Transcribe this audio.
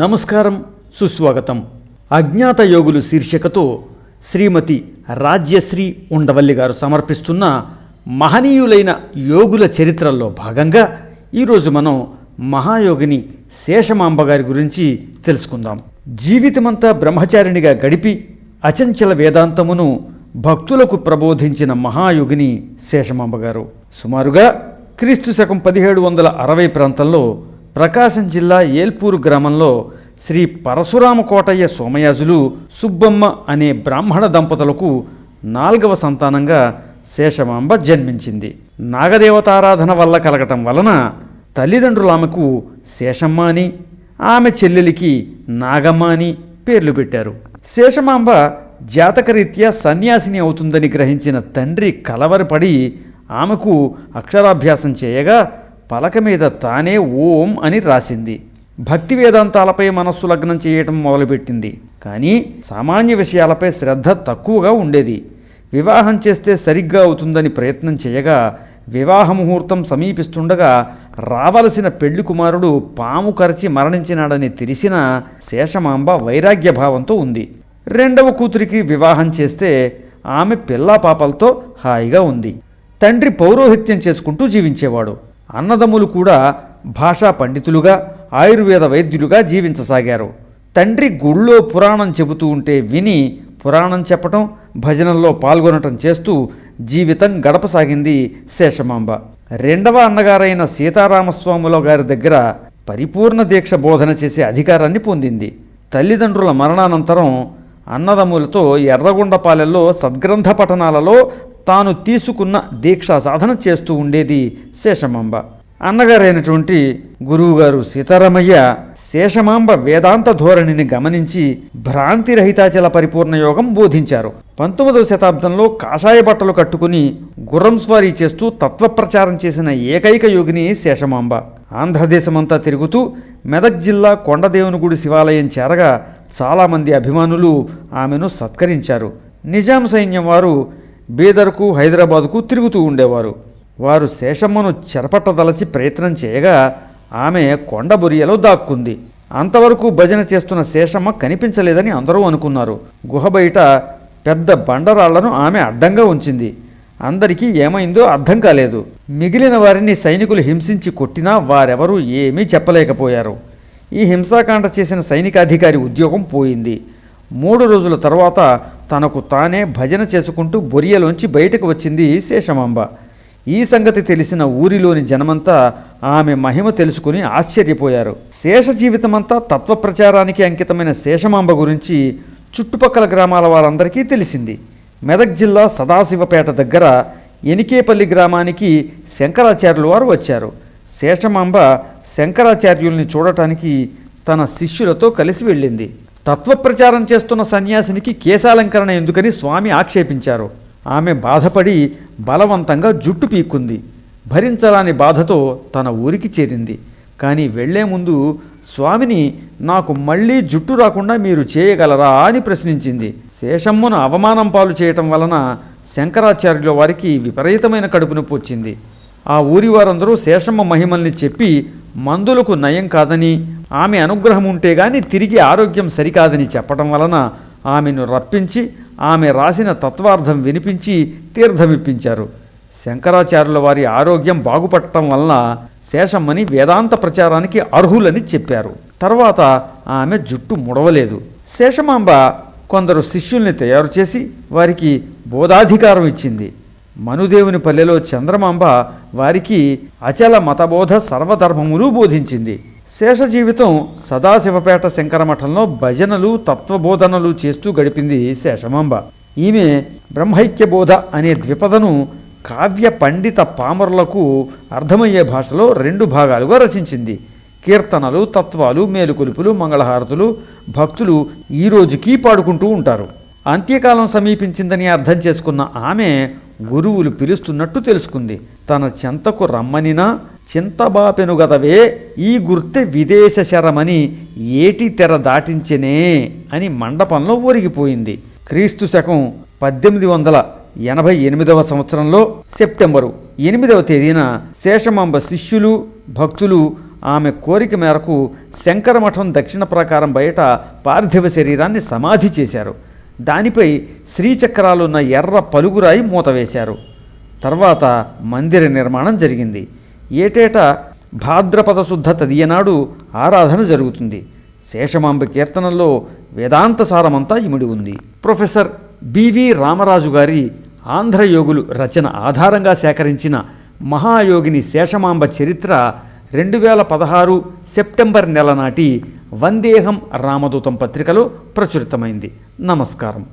నమస్కారం సుస్వాగతం. అజ్ఞాత యోగులు శీర్షికతో శ్రీమతి రాజ్యశ్రీ ఉండవల్లి గారు సమర్పిస్తున్న మహనీయులైన యోగుల చరిత్రల్లో భాగంగా ఈరోజు మనం మహాయోగిని శేషమాంబ గారి గురించి తెలుసుకుందాం. జీవితమంతా బ్రహ్మచారిణిగా గడిపి అచంచల వేదాంతమును భక్తులకు ప్రబోధించిన మహాయోగిని శేషమాంబ గారు. సుమారుగా క్రీస్తు శకం పదిహేడు వందల అరవై ప్రాంతంలో ప్రకాశం జిల్లా ఏల్పూరు గ్రామంలో శ్రీ పరశురామ కోటయ్య సోమయాజులు సుబ్బమ్మ అనే బ్రాహ్మణ దంపతులకు నాల్గవ సంతానంగా శేషమాంబ జన్మించింది. నాగదేవతారాధన వల్ల కలగటం వలన తల్లిదండ్రులు ఆమెకు శేషమ్మ అని ఆమె చెల్లెలికి నాగమ్మ అని పేర్లు పెట్టారు. శేషమాంబ జాతకరీత్యా సన్యాసిని అవుతుందని గ్రహించిన తండ్రి కలవరపడి ఆమెకు అక్షరాభ్యాసం చేయగా పలక మీద తానే ఓం అని రాసింది. భక్తి వేదాంతాలపై మనస్సు లగ్నం చేయటం మొదలుపెట్టింది. కానీ సామాన్య విషయాలపై శ్రద్ధ తక్కువగా ఉండేది. వివాహం చేస్తే సరిగ్గా అవుతుందని ప్రయత్నం చేయగా వివాహ ముహూర్తం సమీపిస్తుండగా రావలసిన పెళ్ళి కుమారుడు పాము కరచి మరణించినాడని తెలిసిన శేషమాంబ వైరాగ్య భావంతో ఉంది. రెండవ కూతురికి వివాహం చేస్తే ఆమె పిల్లా పాపలతో హాయిగా ఉంది. తండ్రి పౌరోహిత్యం చేసుకుంటూ జీవించేవాడు. అన్నదమ్ములు కూడా భాషా పండితులుగా ఆయుర్వేద వైద్యులుగా జీవించసాగారు. తండ్రి గుళ్ళో పురాణం చెబుతూ ఉంటే విని పురాణం చెప్పటం భజనల్లో పాల్గొనటం చేస్తూ జీవితం గడపసాగింది శేషమాంబ. రెండవ అన్నగారైన సీతారామస్వాముల గారి దగ్గర పరిపూర్ణ దీక్ష బోధన చేసే అధికారాన్ని పొందింది. తల్లిదండ్రుల మరణానంతరం అన్నదమ్ములతో ఎర్రగొండపాలెల్లో సద్గ్రంథ పఠనాలలో తాను తీసుకున్న దీక్షా సాధన చేస్తూ ఉండేది శేషమాంబ. అన్నగారైనటువంటి గురువుగారు సీతారామయ్య శేషమాంబ వేదాంత ధోరణిని గమనించి భ్రాంతిరహితాచల పరిపూర్ణ యోగం బోధించారు. పంతొమ్మిదవ శతాబ్దంలో కాషాయ బట్టలు కట్టుకుని గుర్రం స్వారీ చేస్తూ తత్వప్రచారం చేసిన ఏకైక యోగిని శేషమాంబ. ఆంధ్రదేశమంతా తిరుగుతూ మెదక్ జిల్లా కొండదేవునిగుడి శివాలయం చేరగా చాలామంది అభిమానులు ఆమెను సత్కరించారు. నిజాం సైన్యం వారు బీదర్కు హైదరాబాదుకు తిరుగుతూ ఉండేవారు. వారు శేషమ్మను చెరపట్టదలచి ప్రయత్నం చేయగా ఆమె కొండబొరియలో దాక్కుంది. అంతవరకు భజన చేస్తున్న శేషమ్మ కనిపించలేదని అందరూ అనుకున్నారు. గుహ బయట పెద్ద బండరాళ్ళను ఆమె అడ్డంగా ఉంచింది. అందరికీ ఏమైందో అర్థం కాలేదు. మిగిలిన వారిని సైనికులు హింసించి కొట్టినా వారెవరూ ఏమీ చెప్పలేకపోయారు. ఈ హింసాకాండ చేసిన సైనికాధికారి ఉద్యోగం పోయింది. మూడు రోజుల తర్వాత తనకు తానే భజన చేసుకుంటూ బొరియలోంచి బయటకు వచ్చింది శేషమాంబ ఈ సంగతి తెలిసిన ఊరిలోని జనమంతా ఆమె మహిమ తెలుసుకుని ఆశ్చర్యపోయారు. శేష జీవితమంతా తత్వ ప్రచారానికి అంకితమైన శేషమాంబ గురించి చుట్టుపక్కల గ్రామాల వారందరికీ తెలిసింది. మెదక్ జిల్లా సదాశివపేట దగ్గర ఎనికేపల్లి గ్రామానికి శంకరాచార్యుల వారు వచ్చారు. శేషమాంబ శంకరాచార్యుల్ని చూడటానికి తన శిష్యులతో కలిసి వెళ్ళింది. తత్వప్రచారం చేస్తున్న సన్యాసినికి కేశాలంకరణ ఎందుకని స్వామి ఆక్షేపించారు. ఆమె బాధపడి బలవంతంగా జుట్టు పీక్కుంది. భరించరాని బాధతో తన ఊరికి చేరింది. కానీ వెళ్ళే ముందు స్వామిని నాకు మళ్ళీ జుట్టు రాకుండా మీరు చేయగలరా అని ప్రశ్నించింది. శేషమ్మను అవమానం పాలు చేయటం వలన శంకరాచార్యుల వారికి విపరీతమైన కడుపు నొప్పి వచ్చింది. ఆ ఊరి వారందరూ శేషమ్మ మహిమల్ని చెప్పి మందులకు నయం కాదని ఆమె అనుగ్రహం ఉంటే గాని తిరిగి ఆరోగ్యం సరికాదని చెప్పడం వలన ఆమెను రప్పించి ఆమె రాసిన తత్వార్థం వినిపించి తీర్థమిప్పించారు. శంకరాచార్యుల వారి ఆరోగ్యం బాగుపడటం వలన శేషమ్మని వేదాంత ప్రచారానికి అర్హులని చెప్పారు. తర్వాత ఆమె జుట్టు ముడవలేదు. శేషమాంబ కొందరు శిష్యుల్ని తయారు చేసి వారికి బోధాధికారం ఇచ్చింది. మనుదేవుని పల్లెలో చంద్రమాంబ వారికి అచల మతబోధ సర్వధర్మములు బోధించింది. శేష జీవితం సదాశివపేట శంకరమఠంలో భజనలు తత్వబోధనలు చేస్తూ గడిపింది శేషమాంబ. ఈమె బ్రహ్మైక్య బోధ అనే ద్విపదను కావ్య పండిత పామరులకు అర్థమయ్యే భాషలో రెండు భాగాలుగా రచించింది. కీర్తనలు తత్వాలు మేలుకొలుపులు మంగళహారతులు భక్తులు ఈ రోజుకి పాడుకుంటూ ఉంటారు. అంత్యకాలం సమీపించిందని అర్థం చేసుకున్న ఆమె గురువులు పిలుస్తున్నట్టు తెలుసుకుంది. తన చెంతకు రమ్మనినా చింతబాపెను గదవే ఈ గుర్తె విదేశ శరమని ఏటి తెర దాటించెనే అని మండపంలో ఒరిగిపోయింది. క్రీస్తు శకం పద్దెనిమిది వందల ఎనభై ఎనిమిదవ సంవత్సరంలో సెప్టెంబరు ఎనిమిదవ తేదీన శేషమాంబ శిష్యులు భక్తులు ఆమె కోరిక మేరకు శంకరమఠం దక్షిణ ప్రాకారం బయట పార్థివ శరీరాన్ని సమాధి చేశారు. దానిపై శ్రీచక్రాలున్న ఎర్ర పలుగురాయి మూత వేశారు. తర్వాత మందిర నిర్మాణం జరిగింది. ఏటేటా భాద్రపద శుద్ధ తదియనాడు ఆరాధన జరుగుతుంది. శేషమాంబ కీర్తనల్లో వేదాంత సారమంతా ఇమిడి ఉంది. ప్రొఫెసర్ బివి రామరాజు గారి ఆంధ్రయోగులు రచన ఆధారంగా సేకరించిన మహాయోగిని శేషమాంబ చరిత్ర రెండు వేల పదహారు సెప్టెంబర్ నెల నాటి వందేహం రామదూతం పత్రికలో ప్రచురితమైంది. నమస్కారం.